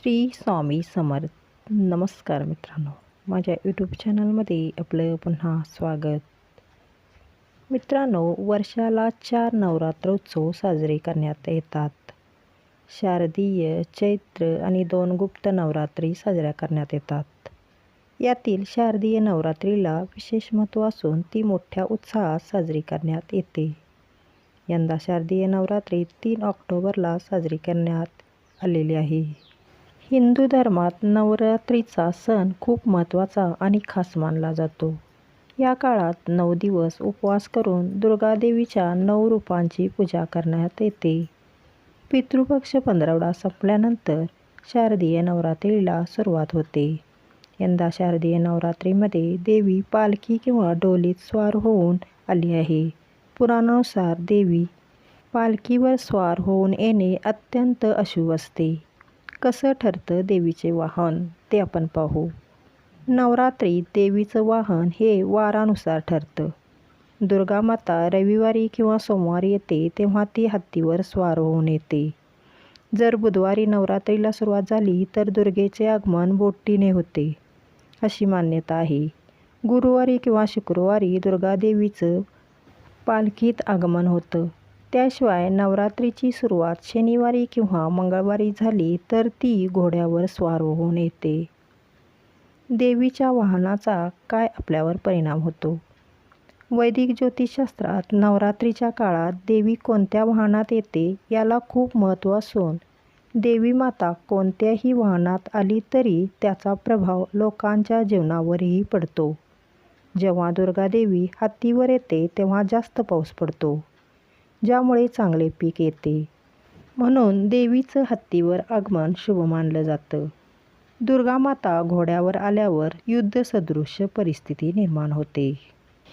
श्री स्वामी समर्थ. नमस्कार मित्रांनो. माझ्या यूट्यूब चॅनलमध्ये आपलं पुन्हा स्वागत. मित्रांनो वर्षाला चार नवरात्र उत्सव साजरे करण्यात येतात. शारदीय चैत्र आणि दोन गुप्त नवरात्री साजऱ्या करण्यात येतात. यातील शारदीय नवरात्रीला विशेष महत्त्व असून ती मोठ्या उत्साहात साजरी करण्यात येते. यंदा शारदीय नवरात्री तीन ऑक्टोबरला साजरी करण्यात आलेली आहे. हिंदू धर्मात नवरात्रीचा सण खूप महत्त्वाचा आणि खास मानला जातो. या काळात नऊ दिवस उपवास करून दुर्गादेवीच्या नऊ रूपांची पूजा करण्यात येते. पितृपक्ष पंधरवडा संपल्यानंतर शारदीय नवरात्रीला सुरुवात होते. यंदा शारदीय नवरात्रीमध्ये देवी पालखी किंवा डोलीत स्वार होऊन आली आहे. पुराणानुसार देवी पालखीवर स्वार होऊन येणे अत्यंत अशुभ असते. कसं ठरतं देवीचे वाहन ते आपण पाहू. नवरात्रीत देवीचं वाहन हे वारानुसार ठरतं. दुर्गामाता रविवारी किंवा सोमवारी येते तेव्हा ती हत्तीवर स्वार होऊन येते. जर बुधवारी नवरात्रीला सुरुवात झाली तर दुर्गेचे आगमन बोटीने होते अशी मान्यता आहे. गुरुवारी किंवा शुक्रवारी दुर्गादेवीचं पालखीत आगमन होतं. त्याशिवाय नवरात्रीची सुरुवात शनिवारी किंवा मंगळवारी झाली तर ती घोड्यावर स्वार होऊन येते. देवीच्या वाहनाचा काय आपल्यावर परिणाम होतो? वैदिक ज्योतिषशास्त्रात नवरात्रीच्या काळात देवी कोणत्या वाहनात येते याला खूप महत्त्व असून देवी माता कोणत्याही वाहनात आली तरी त्याचा प्रभाव लोकांच्या जीवनावरही पडतो. जेव्हा दुर्गादेवी हत्तीवर येते तेव्हा जास्त पाऊस पडतो. ज्यामुळे चांगले पीक येते. म्हणून देवीचं हत्तीवर आगमन शुभ मानलं जातं. दुर्गामाता घोड्यावर आल्यावर युद्धसदृश्य परिस्थिती निर्माण होते.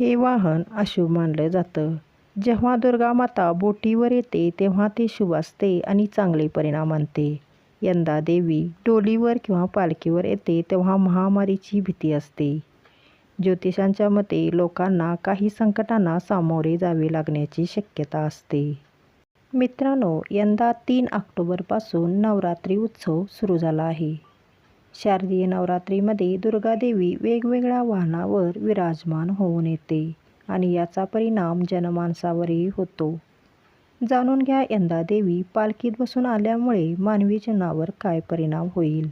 हे वाहन अशुभ मानलं जातं. जेव्हा दुर्गामाता बोटीवर येते तेव्हा ते शुभ असते आणि चांगले परिणाम आणते. यंदा देवी डोलीवर किंवा पालखीवर येते तेव्हा महामारीची भीती असते. ज्योतिषांच्या मते लोकांना काही संकटांना सामोरे जावे लागण्याची शक्यता असते. मित्रांनो यंदा तीन ऑक्टोबरपासून नवरात्री उत्सव सुरू झाला आहे. शारदीय नवरात्रीमध्ये दुर्गादेवी वेगवेगळ्या वाहनावर विराजमान होऊन येते आणि याचा परिणाम जनमानसावरही होतो. जाणून घ्या यंदा देवी पालखीत बसून आल्यामुळे मानवी जीवनावर काय परिणाम होईल?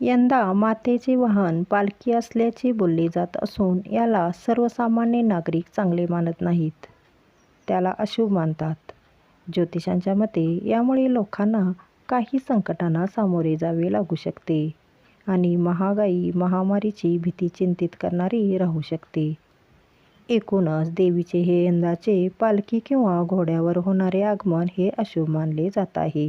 यंदा मातेचे वाहन पालखी असल्याचे बोलले जात असून याला सर्वसामान्य नागरिक चांगले मानत नाहीत. त्याला अशुभ मानतात. ज्योतिषांच्या मते यामुळे लोकांना काही संकटांना सामोरे जावे लागू शकते आणि महागाई महामारीची भीती चिंतित करणारी राहू शकते. एकूणच देवीचे हे यंदाचे पालखी किंवा घोड्यावर होणारे आगमन हे अशुभ मानले जात आहे.